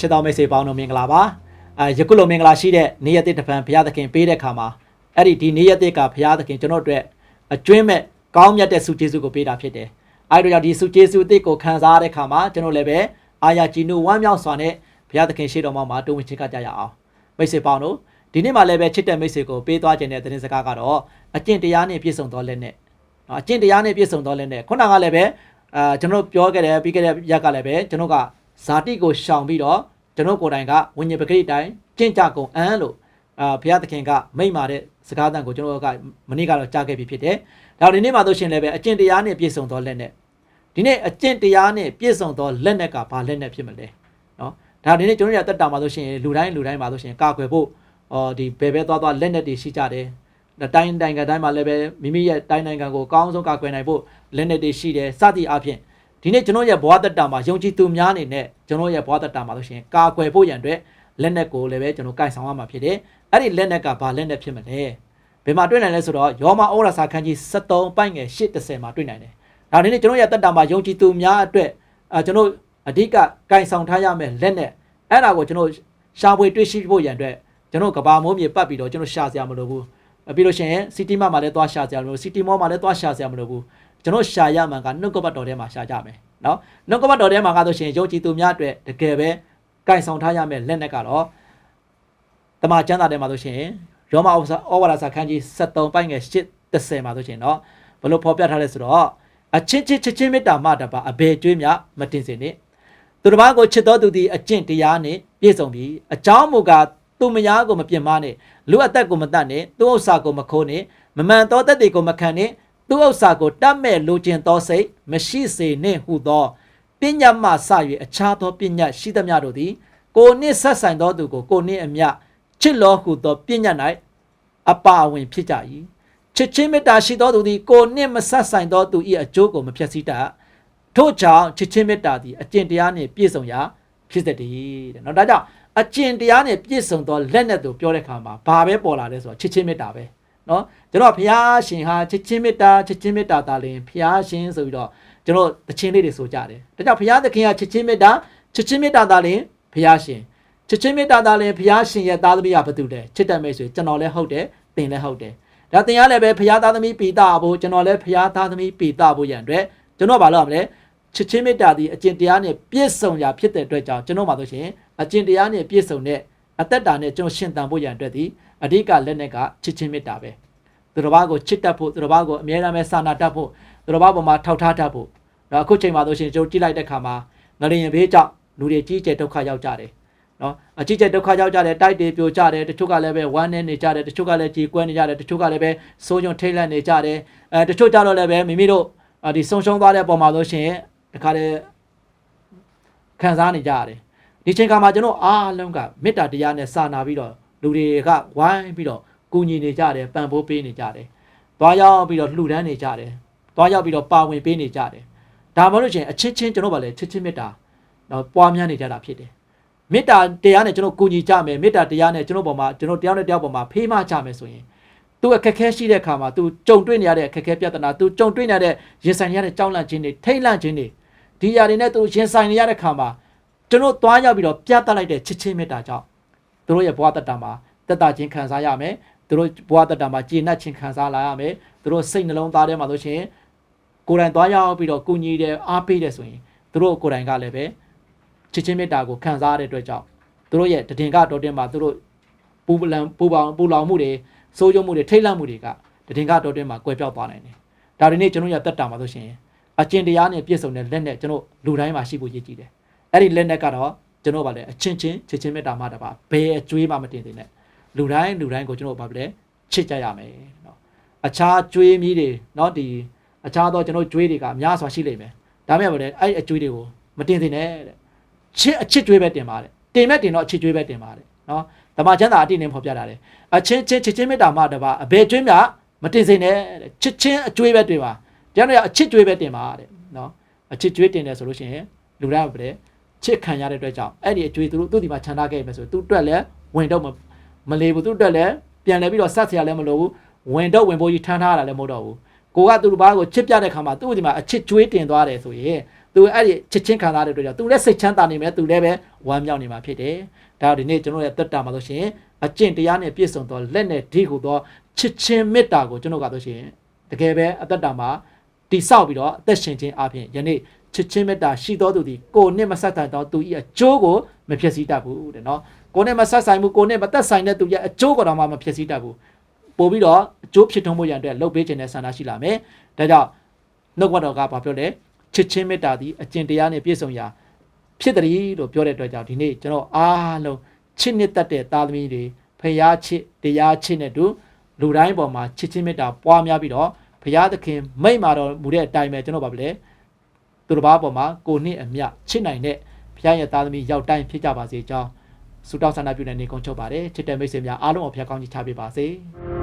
ချစ်တော်မိတ်ဆွေပေါင်းတို့မင်္ဂလာပါအဲယခုလိုမင်္ဂလာရှိတဲ့နေ့ရက်တစ်တပံဘုရားသခင်ပေးတဲ့ခါမှာအဲ့ဒီဒီနေ့ရက်တစ်ကဘုရားသခင်ကျွန်တော်တို့အတွက်အကျွင်းမဲ့ကောင်းမြတ်တဲ့ဆုကျေးဇူးကိုပေးတာဖြစ်တယ်အဲ့ဒီတော့ဒီဆုကျေးဇူးအသစ်ကိုခံစားရတဲ့ခါမှာကျွန်တော်လည်းပဲအာရကြည်နုဝမ်းမြောက်စွာနဲ့ဘုရားသခင်ရှေ့တော်မှာတုံ့ဝင်ချစ်ကကြရအောင်မိတ်ဆွေပေါင်းတို့ဒီနေ့မှလည်းပဲချစ်တဲ့မိတ်ဆွေကိုပေးသွားခြင်းတဲ့သတင်းစကားကတော့အကျင့်တရားနဲ့ပြည့်စုံသောလက်နဲ့နော်အကျင့်တရားနဲ့ပြည့်စုံသောလက်နဲ့ခုနကလည်းပဲအာကျွန်တော်ပြောခဲ့တယ်ပြီးခဲ့တဲ့ရက်ကလည်းပဲကျွန်တော်က ဇာတိကိုရှောင်ပြီးတော့ကျွန်တော်ကိုယ်တိုင်ကဝိညာဉ်ပဂရိတိုင်းကျင့်ကြကုန်အန်းလို့အာဘုရားသခင်ကမိန့်မာတဲ့စကားသံကိုကျွန်တော်ကမနေ့ကတော့ကြားခဲ့ပြီးဖြစ်တယ်။ဒါဒီနေ့မှဆိုရှင်လည်းပဲအကျင့်တရားနဲ့ပြည့်စုံသောလက်နဲ့ဒီနေ့အကျင့်တရားနဲ့ပြည့်စုံသောလက်နဲ့ကဘာလက်နဲ့ဖြစ်မလဲ။နော်ဒါဒီနေ့ကျွန်တော်ရတက်တာမှာဆိုရှင်လူတိုင်းလူတိုင်းမှာဆိုရှင်ကာကွယ်ဖို့အော်ဒီဘယ်ဘဲသွားသွားလက်နဲ့တွေရှိကြတယ်။တိုင်းတိုင်းကတိုင်းမှာလည်းပဲမိမိရဲ့တိုင်းနိုင်ငံကိုအကောင်းဆုံးကာကွယ်နိုင်ဖို့လက်နဲ့တွေရှိတယ်စသည်အပြင် ဒီနေ့ကျွန်တော်ရဲ့ဘဝတက်တာမှာယုံကြည်သူများအနေနဲ့ကျွန်တော်ရဲ့ဘဝတက်တာမှာဆိုရှင်ကာကွယ်ဖို့ရန်အတွက်လက်နက်ကိုလည်းပဲကျွန်တော်ကင်ဆောင်ရမှာဖြစ်တယ်။အဲ့ဒီလက်နက်ကဘာလက်နက်ဖြစ်မလဲ။ဘယ်မှာတွေ့နိုင်လဲဆိုတော့ယောမဩရစာခန်းကြီး73ပိုက်ငယ်830မှာတွေ့နိုင်တယ်။ဒါဒီနေ့ကျွန်တော်ရဲ့တက်တာမှာယုံကြည်သူများအတွက်အဲကျွန်တော်အဓိကကင်ဆောင်ထားရမယ့်လက်နက်အဲ့ဒါကိုကျွန်တော်ရှာဖွေတွေ့ရှိဖို့ရန်အတွက်ကျွန်တော်ကဘာမိုးမြေပတ်ပြီးတော့ကျွန်တော်ရှာစရာမလိုဘူး။ပြီးလို့ရှိရင်စီတီမမှာလည်းသွားရှာစရာမလိုဘူးစီတီမောမှာလည်းသွားရှာစရာမလိုဘူး ကျွန်တော်ရှာရမှန်ကနှုတ်ကပတ်တော်ထဲမှာရှာကြမယ်နော်နှုတ်ကပတ်တော်ထဲမှာကဆိုရှင်ယုံကြည်သူများအတွက်တကယ်ပဲကင်ဆောင်ထားရမယ်လက်နက်ကတော့တမန်ကျမ်းစာထဲမှာဆိုရှင်ယောမဩဝါဒစာခန်းကြီး73ပိုင်းငယ်80မှာဆိုရှင်နော်ဘလို့ဖော်ပြထားလဲဆိုတော့အချင်းချင်းချစ်ချင်းမေတ္တာမှတပါအဘယ်ကျွေးမြမတင်စေနဲ့သူတစ်ပါးကိုချစ်တော်သူသည်အကျင့်တရားနှင့်ပြည့်စုံပြီးအကြောင်းမူကားသူမယားကိုမပြစ်မနဲ့လူအသက်ကိုမတတ်နဲ့သူဥစ္စာကိုမခိုးနဲ့မမှန်သောတသက်တွေကိုမခံနဲ့ သူဥစ္စာကိုတတ်မဲ့လိုချင်သောစိတ်မရှိစေနှင့်ဟုသောပညာမှစ၍အခြားသောပညာရှိသမျှတို့သည် ကိုနှင့်ဆက်ဆိုင်သောသူကိုကိုနှင့်အမျှချစ်လောဟုသောပညာ၌အပါအဝင်ဖြစ်ကြ၏ချစ်ချင်းမေတ္တာရှိသောသူသည်ကိုနှင့်မဆက်ဆိုင်သောသူ၏အကျိုးကိုမဖျက်ဆီးတတ်ထို့ကြောင့်ချစ်ချင်းမေတ္တာသည်အကျင့်တရားနှင့်ပြည့်စုံရာဖြစ်တတ်တယ်တဲ့နော်ဒါကြောင့်အကျင့်တရားနဲ့ပြည့်စုံသောလက်နဲ့သူပြောတဲ့ခါမှာဘာပဲပေါ်လာလဲဆိုတော့ချစ်ချင်းမေတ္တာပဲ နော်ကျွန်တော်ဘုရားရှင်ဟာချစ်ချင်းမေတ္တာချစ်ချင်းမေတ္တာသာလင်ဘုရားရှင်ဆိုပြီးတော့ကျွန်တော်တခြင်းလေးတွေဆိုကြတယ်ဒါကြောင့်ဘုရားသခင်ကချစ်ချင်းမေတ္တာချစ်ချင်းမေတ္တာသာလင်ဘုရားရှင်ချစ်ချင်းမေတ္တာသာလင်ဘုရားရှင်ရဲ့သားသမီးကဘာတူလဲချစ်တဲ့မိတ်ဆွေကျွန်တော်လည်းဟုတ်တယ်သင်လည်းဟုတ်တယ်ဒါသင်ရလည်းပဲဘုရားသားသမီးပိတာဖို့ကျွန်တော်လည်းဘုရားသားသမီးပိတာဖို့ရန်အတွက်ကျွန်တော်ဘာလုပ်ရမလဲချစ်ချင်းမေတ္တာဒီအကျင့်တရားနဲ့ပြည့်စုံရာဖြစ်တဲ့အတွက်ကြောင့်ကျွန်တော်မှာဆိုရှင်အကျင့်တရားနဲ့ပြည့်စုံတဲ့အသက်တာနဲ့ကျွန်တော်ရှင်သန်ဖို့ရန်အတွက်ဒီ အဓိကလက်နက်ကချစ်ချင်းမေတ္တာပဲသူတစ်ပါးကိုချစ်တတ်ဖို့သူတစ်ပါးကိုအမြဲတမ်းပဲစာနာတတ်ဖို့သူတစ်ပါးပေါ်မှာထောက်ထားတတ်ဖို့တော့အခုချိန်မှာဆိုရှင်ကျွန်တော်ကြည့်လိုက်တဲ့ခါမှာငလျင်ဘေးကြောင့်လူတွေကြီးကျယ်ဒုက္ခရောက်ကြတယ်နော်အကြီးကျယ်ဒုက္ခရောက်ကြတယ်တိုက်တွေပြိုကြတယ်တချို့ကလည်းပဲဝမ်းနေနေကြတယ်တချို့ကလည်းကြီးကွဲနေကြတယ်တချို့ကလည်းပဲစိုးရုံထိတ်လန့်နေကြတယ်အဲတချို့ကြတော့လည်းပဲမိမိတို့ဒီဆုံရှုံသွားတဲ့ပုံမှာဆိုရှင်တခါတည်းခံစားနေကြရတယ်ဒီချိန်ခါမှာကျွန်တော်အားလုံးကမေတ္တာတရားနဲ့စာနာပြီးတော့ လူတွေကဝိုင်းပြီးတော့ကူညီနေကြတယ်ပံ့ပိုးပေးနေကြတယ်။သွားရောက်ပြီးတော့လှူဒန်းနေကြတယ်။သွားရောက်ပြီးတော့ပါဝင်ပေးနေကြတယ်။ဒါမှမဟုတ်ရင်အချင်းချင်းကျွန်တော်ပါလေချစ်ချင်းမေတ္တာတော့ပွားများနေကြတာဖြစ်တယ်။မေတ္တာတရားနဲ့ကျွန်တော်ကူညီကြမယ်မေတ္တာတရားနဲ့ကျွန်တော်ပေါ်မှာကျွန်တော်တရားနဲ့တရားပေါ်မှာဖေးမကြမယ်ဆိုရင်သူအခက်ခဲရှိတဲ့အခါမှာသူကြုံတွေ့နေရတဲ့အခက်ခဲပြဿနာသူကြုံတွေ့နေရတဲ့ရင်ဆိုင်ရတဲ့ကြောက်လန့်ခြင်းတွေထိတ်လန့်ခြင်းတွေဒီຢာတွေနဲ့သူရင်ဆိုင်နေရတဲ့အခါမှာကျွန်တော်သွားရောက်ပြီးတော့ပြသလိုက်တဲ့ချစ်ချင်းမေတ္တာကြောင့် သူတို့ရဲ့ဘဝတတ္တမှာတက်တာချင်းခံစားရမယ်သူတို့ဘဝတတ္တမှာကျေနပ်ခြင်းခံစားလာရမယ်သူတို့စိတ်နှလုံးသားထဲမှာဆိုရှင်ကိုယ်တိုင်သွားရောက်ပြီးတော့ကုညီတယ်အားပေးတယ်ဆိုရင်သူတို့ကိုယ်တိုင်ကလည်းပဲချစ်ချင်းမေတ္တာကိုခံစားရတဲ့အတွက်ကြောင့်သူတို့ရဲ့တည်ငကတော်တင်မှာသူတို့ပူပလံပူပေါင်းပူလောင်မှုတွေစိုးရုံမှုတွေထိတ်လန့်မှုတွေကတည်ငကတော်တင်မှာကွယ်ပြောက်သွားနိုင်တယ်ဒါဒီနေ့ကျွန်တော်ရတက်တာမှာဆိုရှင်အကျင့်တရားနဲ့ပြည့်စုံတဲ့လက်နဲ့ကျွန်တော်လူတိုင်းမှာရှိဖို့ရည်ကြည်တယ်အဲ့ဒီလက်နဲ့ကတော့ ကျွန်တော်ဗာလဲအချင်းချင်းချစ်ချင်းမေတ္တာမှတပါဘယ်အကျွေးမှမတင်သေးနဲ့လူတိုင်းလူတိုင်းကိုကျွန်တော်ဗာလဲချစ်ကြရမယ်နော်အခြားကျွေးမီးတွေနော်ဒီအခြားသောကျွန်တော်ကျွေးတွေကအများစွာရှိလိမ့်မယ်ဒါမဲ့ဗာလဲအဲ့အကျွေးတွေကိုမတင်သေးနဲ့တဲ့ချစ်အချစ်ကျွေးပဲတင်ပါတယ်တင်မဲ့တင်တော့အချစ်ကျွေးပဲတင်ပါတယ်နော်ဓမ္မချမ်းသာအတိနဲ့ဖော်ပြတာတယ်အချင်းချင်းချစ်ချင်းမေတ္တာမှတပါအဘယ်ကျွေးမြမတင်စေနဲ့တဲ့ချစ်ချင်းအကျွေးပဲတွေ့ပါတရားတော်အချစ်ကျွေးပဲတင်ပါတဲ့နော်အချစ်ကျွေးတင်တယ်ဆိုလို့ရှိရင်လူတိုင်းဗာလဲ ချစ်ခံရတဲ့အတွက်ကြောင့်အဲ့ဒီအကျွေးသူတို့သူ့ဒီမှာခြံထားခဲ့မယ်ဆိုသူ့အတွက်လည်းဝင်တော့မလေးဘူးသူ့အတွက်လည်းပြန်လဲပြီးတော့ဆက်ဆရာလည်းမလိုဘူးဝင်တော့ဝင်ဖို့ကြီးထမ်းထားတာလည်းမဟုတ်တော့ဘူးကိုကသူ့ဘာကိုချစ်ပြတဲ့ခါမှာသူ့ဒီမှာအချစ်ကျွေးတင်သွားတယ်ဆိုရင်သူအဲ့ဒီချစ်ချင်းခံစားတဲ့အတွက်ကြောင့်သူလည်းစိတ်ချမ်းသာနေမယ်သူလည်းပဲဝမ်းမြောက်နေမှာဖြစ်တယ်ဒါတော့ဒီနေ့ကျွန်တော်ရဲ့တက်တာမှာဆိုရှင်အကျင့်တရားနဲ့ပြည့်စုံသောလက်နဲ့ဒီဟုသောချစ်ချင်းမေတ္တာကိုကျွန်တော်ကဆိုရှင်တကယ်ပဲအသက်တာမှာ တိဆောက်ပြီးတော့အသက်ရှင်ခြင်းအပြင်ယနေ့ချစ်ချင်းမေတ္တာရှိတော်သူသည်ကိုယ်နဲ့မဆက်ဆိုင်တော့သူ၏အကျိုးကိုမဖြစ်စည်းတတ်ဘူးတဲ့နော်ကိုယ်နဲ့မဆက်ဆိုင်ဘူးကိုယ်နဲ့မသက်ဆိုင်တဲ့သူရဲ့အကျိုးကိုတော့မှမဖြစ်စည်းတတ်ဘူးပို့ပြီးတော့အကျိုးဖြစ်ထွန်းဖို့ရန်အတွက်လှုပ်ပေးခြင်းနဲ့ဆန္ဒရှိလာမယ်ဒါကြောင့်နှုတ်ကပတ်တော်ကဘာပြောလဲချစ်ချင်းမေတ္တာသည်အကျင့်တရားနဲ့ပြည့်စုံရာဖြစ်တည်းလို့ပြောတဲ့အတွက်ကြောင့်ဒီနေ့ကျွန်တော်အားလုံးချစ်နှစ်သက်တဲ့သားသမီးတွေဖျားချစ်တရားချစ်နဲ့တူလူတိုင်းပေါ်မှာချစ်ချင်းမေတ္တာပွားများပြီးတော့ ဘုရားသခင်မိတ်မာတော်မူတဲ့အတိုင်းပဲကျွန်တော်ဗာပလဲသူတစ်ပါးပေါ်မှာကိုနှစ်အမြချစ်နိုင်တဲ့ဘုရားရဲ့သားသမီးရောက်တိုင်းဖြစ်ကြပါစေကြောင်းဆုတောင်းဆန္ဒပြုနေနေကုန်ချုပ်ပါတယ်ချစ်တဲ့မိတ်ဆွေများအားလုံးကိုဖျားကောင်းကြီးချပေးပါစေ။